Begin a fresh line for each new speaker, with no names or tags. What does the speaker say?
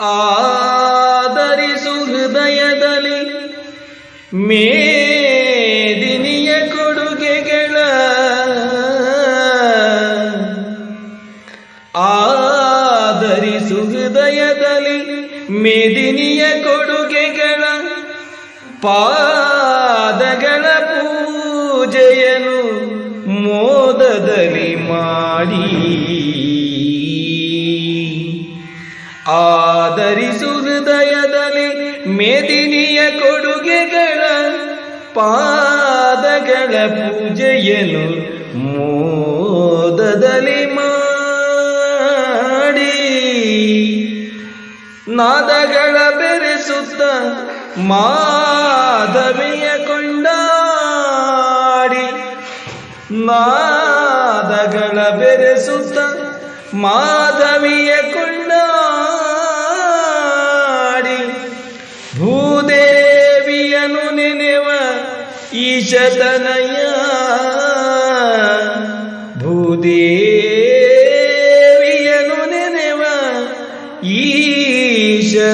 ಆದರಿಸು ಹೃದಯದಲ್ಲಿ ಮೇದಿನಿಯ ಕೊಡುಗೆಗಳ ಆದರಿಸು ಹೃದಯದಲ್ಲಿ ಮೇದಿನಿಯ ಕೊಡುಗೆಗಳ ಪಾದಗಳ ಪೂಜೆಯನು ಮೋದದಲ್ಲಿ ಮಾಡಿ. ಆದರಿಸು ಹೃದಯದಲ್ಲಿ ಮೇದಿನಿಯ ಕೊಡುಗೆಗಳ ಪಾದಗಳ ಪೂಜೆಯನ್ನು ಮೋದದಲ್ಲಿ ಮಾಡಿ. ನಾದಗಳ ಬೆರೆಸುತ್ತ ಮಾಧವಿಯ ಕೊಂಡಾಡಿ. ನಾದಗಳ ಬೆರೆಸುತ್ತ ಮಾಧವಿಯ शतनया भूदेवियनु नेनेव ईशतनया।